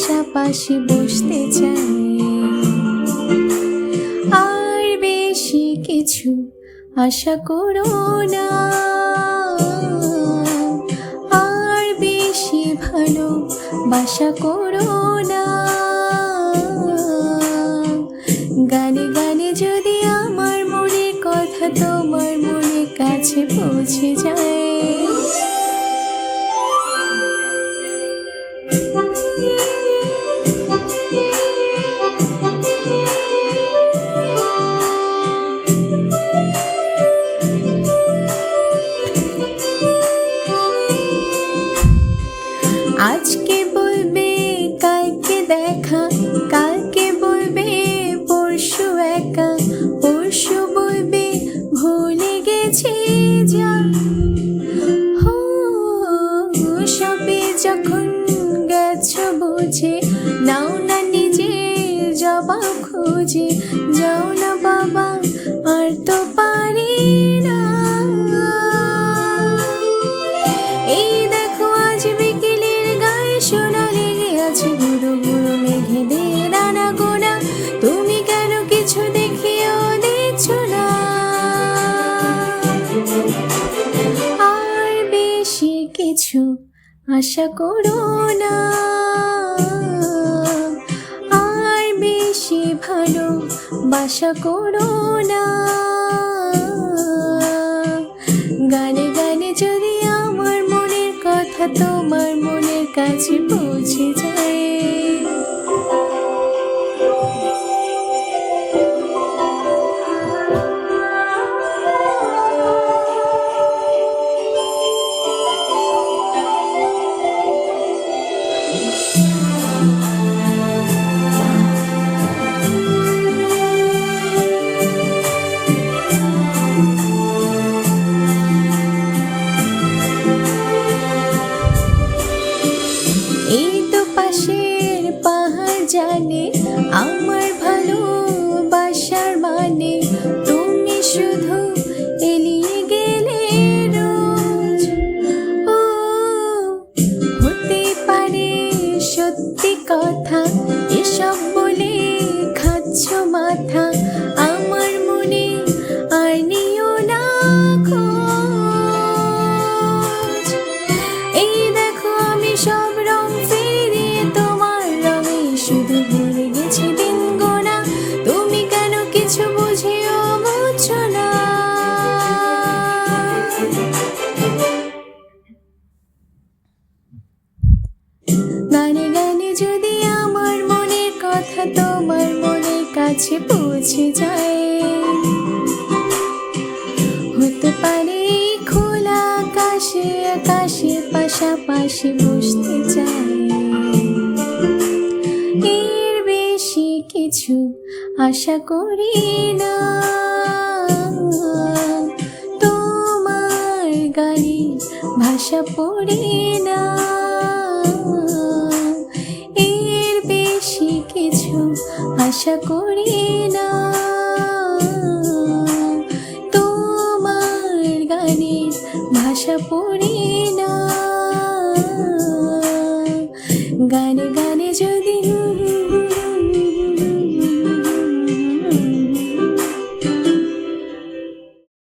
পাশাপাশি বসতে চাই। আর বেশি কিছু আশা করো না। আর বেশি ভালো বাসা করো না। গানে গানে যদি আমার মনের কথা তোমার মনের কাছে পৌঁছে যায় আজকে বলবে, কালকে দেখা। কালকে বলবে, পরশু একা। পরশু বলবে, ভুলে গেছি যা। হো, সবে যখন গেছো বুঝে, নাও না নিজের জবাব খুঁজে। কিছু আশা করো না। আর বেশি ভালো বাসা করো না। গানে গানে যদি আমার মনের কথা তোমার মনের কাছে পৌঁছে যায় কাছে পৌঁছে যায়। হতে পারে খোলা আকাশে আকাশে পাশাপাশি বসতে চাই এর বেশি কিছু আশা করি না। তোমার গানে ভাষা পড়ি না। এর বেশি কিছু আশা করি পড়ে না। গানে গানে যদি